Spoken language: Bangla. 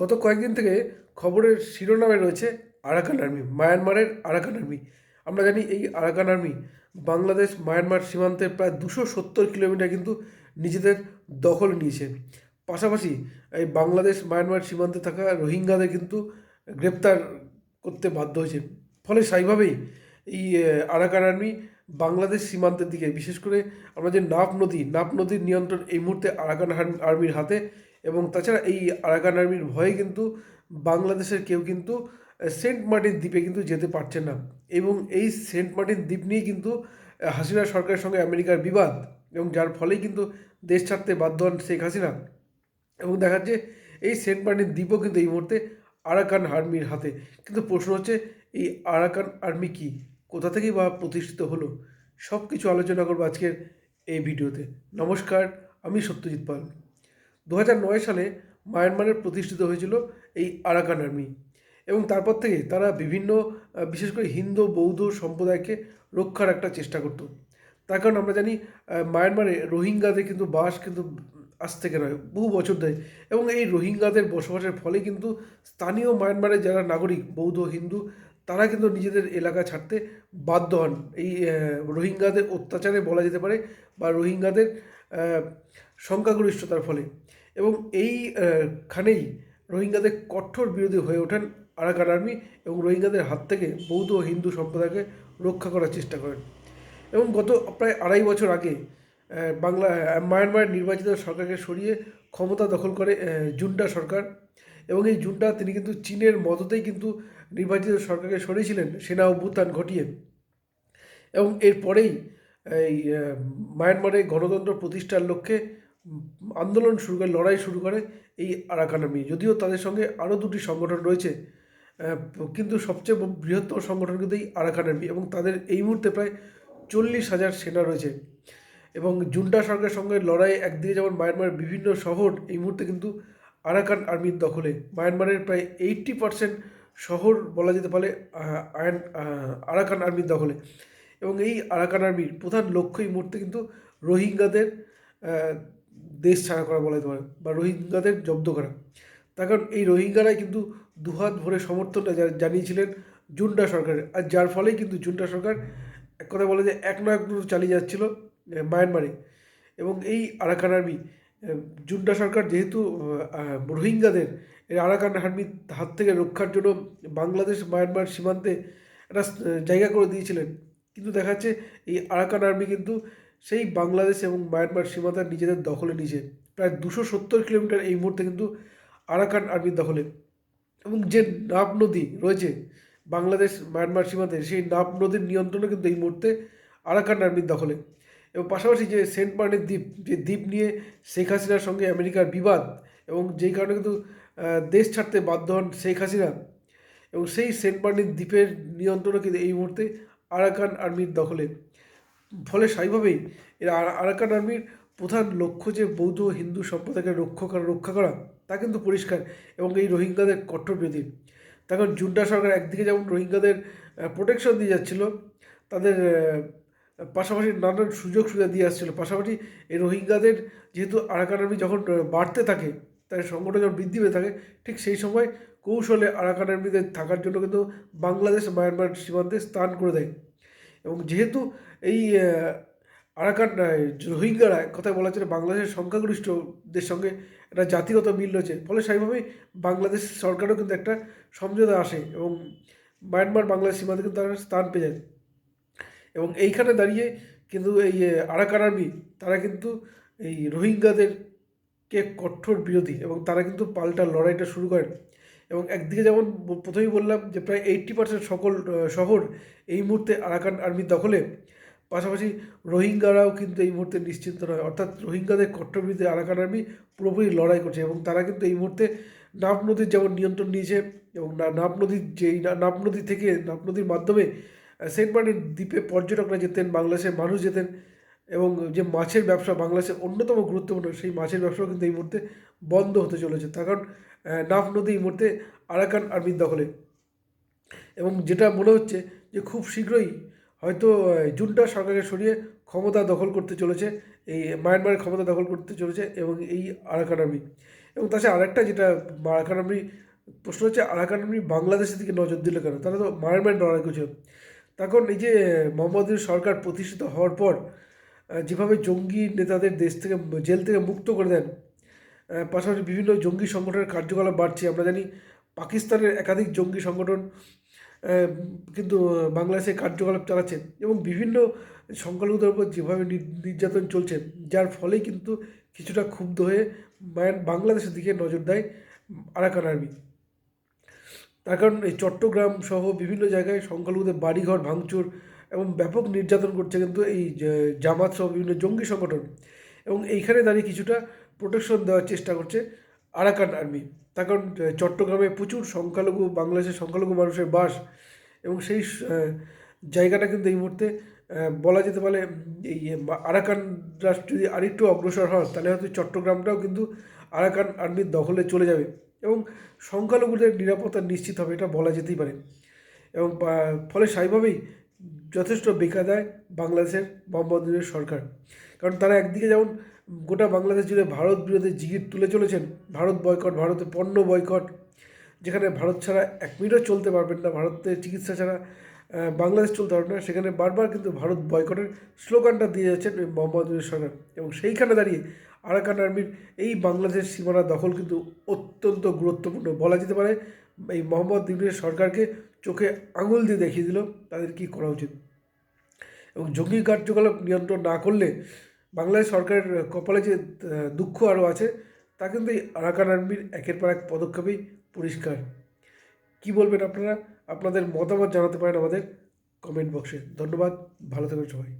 গত কয়েকদিন থেকে খবরের শিরোনামে রয়েছে আরাকান আর্মি, মায়ানমারের আরাকান আর্মি। আমরা জানি এই আরাকান আর্মি বাংলাদেশ, মায়ানমার সীমান্তের প্রায় দুশো সত্তর কিলোমিটার কিন্তু নিজেদের দখল নিয়েছে। পাশাপাশি এই বাংলাদেশ, মায়ানমার সীমান্তে থাকা রোহিঙ্গাদের কিন্তু গ্রেপ্তার করতে বাধ্য হয়েছে। ফলে স্বাভাবিকভাবেই এই আরাকান আর্মি বাংলাদেশ সীমান্তের দিকে, বিশেষ করে আমরা যে নাফ নদী, নাফ নদীর নিয়ন্ত্রণ এই মুহূর্তে আরাকান আর্মির হাতে। এবং তাছাড়া এই আরাকান আর্মির ভয়ে কিন্তু বাংলাদেশের কেউ কিন্তু সেন্ট মার্টিন দ্বীপে কিন্তু যেতে পারছে না। এবং এই সেন্ট মার্টিন দ্বীপ নিয়ে কিন্তু হাসিনা সরকারের সঙ্গে আমেরিকার বিবাদ এবং যার ফলেই কিন্তু দেশ ছাড়তে বাধ্য হন শেখ হাসিনা। এবং দেখা যাচ্ছে এই সেন্ট মার্টিন দ্বীপও কিন্তু এই মুহূর্তে আরাকান আর্মির হাতে। কিন্তু প্রশ্ন হচ্ছে, এই আরাকান আর্মি কি? কোথা থেকেই বা প্রতিষ্ঠিত হলো? সব কিছু আলোচনা করব আজকের এই ভিডিওতে। নমস্কার, আমি সত্যজিৎ পাল। দু সালে মায়ানমারের প্রতিষ্ঠিত হয়েছিল এই আরাকান আর্মি এবং তারপর থেকে তারা বিভিন্ন বিশেষ করে হিন্দু, বৌদ্ধ সম্প্রদায়কে রক্ষার একটা চেষ্টা করতো। তার কারণ আমরা জানি মায়ানমারে রোহিঙ্গাদের কিন্তু বাস কিন্তু আজ থেকে নয়, বহু বছর ধরে এবং এই রোহিঙ্গাদের বসবাসের ফলে কিন্তু স্থানীয় মায়ানমারের যারা নাগরিক, বৌদ্ধ, হিন্দু, তারা কিন্তু নিজেদের এলাকা ছাড়তে বাধ্য হন। এই রোহিঙ্গাদের অত্যাচারে বলা যেতে পারে বা রোহিঙ্গাদের সংখ্যাগরিষ্ঠতার ফলে। এবং এই খানেই রোহিঙ্গাদের কঠোর বিরোধী হয়ে ওঠেন আরাকান আর্মি এবং রোহিঙ্গাদের হাত থেকে বৌদ্ধ হিন্দু সম্প্রদায়কে রক্ষা করার চেষ্টা করেন। এবং গত প্রায় আড়াই বছর আগে বাংলা মায়ানমারের নির্বাচিত সরকারকে সরিয়ে ক্ষমতা দখল করে জুন্টা সরকার। এবং এই জুন্টা তিনি কিন্তু চীনের মদতেই কিন্তু নির্বাচিত সরকারকে সরিয়েছিলেন, সেনা অভ্যুত্থান ঘটিয়ে। এবং এরপরেই এই মায়ানমারে গণতন্ত্র প্রতিষ্ঠার লক্ষ্যে আন্দোলন শুরু করে, লড়াই শুরু করে এই আরাকান আর্মি যদিও তাদের সঙ্গে আরও দুটি সংগঠন রয়েছে কিন্তু সবচেয়ে বৃহত্তম সংগঠন কিন্তু এই আরাকান আর্মি এবং তাদের এই মুহূর্তে প্রায় চল্লিশ হাজার সেনা রয়েছে। এবং জুন্টা সরকারের সঙ্গে লড়াই একদিকে যেমন মায়ানমারের বিভিন্ন শহর, এই মুহূর্তে কিন্তু আরাকান আর্মির দখলে। মায়ানমারের প্রায় এইট্টি পার্সেন্ট শহর বলা যেতে পারে আয়ন আরাকান আর্মির দখলে। এবং এই আরাকান আর্মির প্রধান লক্ষ্য এই মুহূর্তে কিন্তু রোহিঙ্গাদের দেশ ছাড়া করা বলা যেতে পারে, বা রোহিঙ্গাদের জব্দ করা। তার কারণ এই রোহিঙ্গারাই কিন্তু দুহাত ভরে সমর্থনটা জানিয়েছিলেন জুন্টা সরকারের, আর যার ফলেই কিন্তু জুন্টা সরকার এক কথা বলে যে এক নয় চালিয়ে যাচ্ছিল মায়ানমারে। এবং এই আরাকান আর্মি জুন্টা সরকার যেহেতু রোহিঙ্গাদের এই আরাকান আর্মির হাত থেকে রক্ষার জন্য বাংলাদেশ, মায়ানমার সীমান্তে একটা জায়গা করে দিয়েছিলেন। কিন্তু দেখা যাচ্ছে এই আরাকান আর্মি কিন্তু সেই বাংলাদেশ এবং মায়ানমার সীমান্ত নিজেদের দখলে নিয়েছে। প্রায় দুশো সত্তর কিলোমিটার এই মুহূর্তে কিন্তু আরাকান আর্মির দখলে। এবং যে নাব নদী রয়েছে বাংলাদেশ, মায়ানমার সীমান্তে, সেই নাব নদীর নিয়ন্ত্রণও কিন্তু এই মুহূর্তে আরাকান আর্মির দখলে। এবং পাশাপাশি যে সেন্ট মার্টিন দ্বীপ, যে দ্বীপ নিয়ে শেখ হাসিনার সঙ্গে আমেরিকার বিবাদ এবং যেই কারণে কিন্তু দেশ ছাড়তে বাধ্য হন শেখ হাসিনা এবং সেই সেন্ট মার্টিন দ্বীপের নিয়ন্ত্রণও কিন্তু এই মুহূর্তে আরাকান আর্মির দখলে। ফলে স্বাভাবিকভাবেই এর আরা- আরাকান আর্মির প্রধান লক্ষ্য যে বৌদ্ধ হিন্দু সম্প্রদায়কে রক্ষা করা রক্ষা করা, তা কিন্তু পরিষ্কার এবং এই রোহিঙ্গাদের কঠোর বিরোধী তখন জুন্ডা সরকার একদিকে যেমন রোহিঙ্গাদের প্রোটেকশন দিয়ে যাচ্ছিল, তাদের পাশাপাশি নানান সুযোগ সুবিধা দিয়ে আসছিল। পাশাপাশি এই রোহিঙ্গাদের যেহেতু আরাকান আর্মি যখন বাড়তে থাকে, তার সংগঠন যখন বৃদ্ধি পেয়ে থাকে, ঠিক সেই সময় কৌশলে আরাকান আর্মিদের থাকার জন্য কিন্তু বাংলাদেশ, মায়ানমার সীমান্তে স্থান করে দেয়। এবং যেহেতু এই আরাকান রোহিঙ্গারা কথায় বলা চলে বাংলাদেশের সংখ্যাগরিষ্ঠদের সঙ্গে একটা জাতিগত মিল রয়েছে। ফলে স্বাভাবিকভাবেই বাংলাদেশ সরকারও কিন্তু একটা সমঝোতা আসে এবং মায়ানমার বাংলাদেশ সীমান্তে কিন্তু তারা স্থান পেয়ে যায়। এবং এইখানে দাঁড়িয়ে কিন্তু এই আরাকান আর্মি তারা কিন্তু এই রোহিঙ্গাদেরকে কঠোর বিরোধী এবং তারা কিন্তু পাল্টা লড়াইটা শুরু করেন। এবং একদিকে যেমন প্রথমেই বললাম যে প্রায় এইট্টি পার্সেন্ট সকল শহর এই মুহূর্তে আরাকান আর্মির দখলে। পাশাপাশি রোহিঙ্গারাও কিন্তু এই মুহূর্তে নিশ্চিন্ত নয়। অর্থাৎ রোহিঙ্গাদের কট্টর বিরুদ্ধে আরাকান আর্মি পুরোপুরি লড়াই করছে এবং তারা কিন্তু এই মুহূর্তে নাব নদীর যেমন নিয়ন্ত্রণ নিয়েছে এবং না- নাব নদীর যেই না- নাব নদী থেকে নাব নদীর মাধ্যমে সেন্ট মার্টিন দ্বীপে পর্যটকরা যেতেন, বাংলাদেশের মানুষ যেতেন। এবং যে মাছের ব্যবসা বাংলাদেশের অন্যতম গুরুত্বপূর্ণ, সেই মাছের ব্যবসাও কিন্তু এই মুহূর্তে বন্ধ হতে চলেছে। তার কারণ নাফ নদী এই মুহূর্তে আরাকান আর্মির দখলে। এবং যেটা মনে হচ্ছে যে খুব শীঘ্রই হয়তো জুনটা সরকারকে সরিয়ে ক্ষমতা দখল করতে চলেছে, এই মায়ানমারের ক্ষমতা দখল করতে চলেছে এবং এই আরাকান আর্মি এবং তাছাড়া আরেকটা যেটা আরাকান আর্মি প্রশ্ন হচ্ছে, আরাকান আর্মি বাংলাদেশের দিকে নজর দিল কেন? তারা তো মায়ানমার লড়াই করছিল তখন এই যে মোহাম্মদ সরকার প্রতিষ্ঠিত হওয়ার পর যেভাবে জঙ্গি নেতাদের দেশ থেকে জেল থেকে মুক্ত করে দেন পাশাপাশি বিভিন্ন জঙ্গি সংগঠনের কার্যকলাপ বাড়ছে। আমরা জানি পাকিস্তানের একাধিক জঙ্গি সংগঠন কিন্তু বাংলাদেশে কার্যকলাপ চালাচ্ছে এবং বিভিন্ন সংখ্যালঘুদের উপর যেভাবে নির- নির্যাতন চলছে, যার ফলেই কিন্তু কিছুটা ক্ষুব্ধ হয়ে বাংলাদেশের দিকে নজর দেয় আরাকান আর্মি। তার কারণ এই চট্টগ্রাম সহ বিভিন্ন জায়গায় সংখ্যালঘুদের বাড়িঘর, ভাঙচুর এবং ব্যাপক নির্যাতন করছে কিন্তু এই জামাত সহ বিভিন্ন জঙ্গি সংগঠন। এবং এইখানে দাঁড়িয়ে কিছুটা প্রোটেকশন দেওয়ার চেষ্টা করছে আরাকান আর্মি তার কারণ চট্টগ্রামে প্রচুর সংখ্যালঘু, বাংলাদেশের সংখ্যালঘু মানুষের বাস। এবং সেই জায়গাটা কিন্তু এই মুহূর্তে বলা যেতে পারে, এই আরাকান রাষ্ট্র যদি আরেকটু অগ্রসর হয়, তাহলে হয়তো চট্টগ্রামটাও কিন্তু আরাকান আর্মির দখলে চলে যাবে। এবং সংখ্যালঘুদের নিরাপত্তা নিশ্চিত হবে, এটা বলা যেতেই পারে। এবং ফলে স্বাভাবিকভাবেই যথেষ্ট বেকা দেয় বাংলাদেশের ইউনূস সরকার। কারণ তারা একদিকে যেমন গোটা বাংলাদেশ জুড়ে ভারত বিরোধী জিগির তুলে চলেছেন, ভারত বয়কট ভারতের পণ্য বয়কট, যেখানে ভারত ছাড়া এক মিনিটও চলতে পারবেন না ভারতের চিকিৎসা ছাড়া বাংলাদেশ চলতে পারবে না, সেখানে বারবার কিন্তু ভারত বয়কটের স্লোগানটা দিয়ে যাচ্ছেন মোহাম্মদ সরকার। এবং সেইখানে দাঁড়িয়ে আরাকান আর্মির এই বাংলাদেশের সীমানা দখল কিন্তু অত্যন্ত গুরুত্বপূর্ণ। বলা যেতে পারে, এই মোহাম্মদ ইউনূস সরকারকে চোখে আঙুল দিয়ে দেখিয়ে দিল তাদের কি করা উচিত। এবং জঙ্গি কার্যকলাপ নিয়ন্ত্রণ না করলে বাংলাদেশ সরকারের কপালে যে দুঃখ আরও আছে, তা কিন্তু এই আরাকান আর্মির একের পর এক পদক্ষেপেই পরিষ্কার। কি বলবেন আপনারা? আপনাদের মতামত জানাতে পারেন আমাদের কমেন্ট বক্সে। ধন্যবাদ, ভালো থাকবেন সবাই।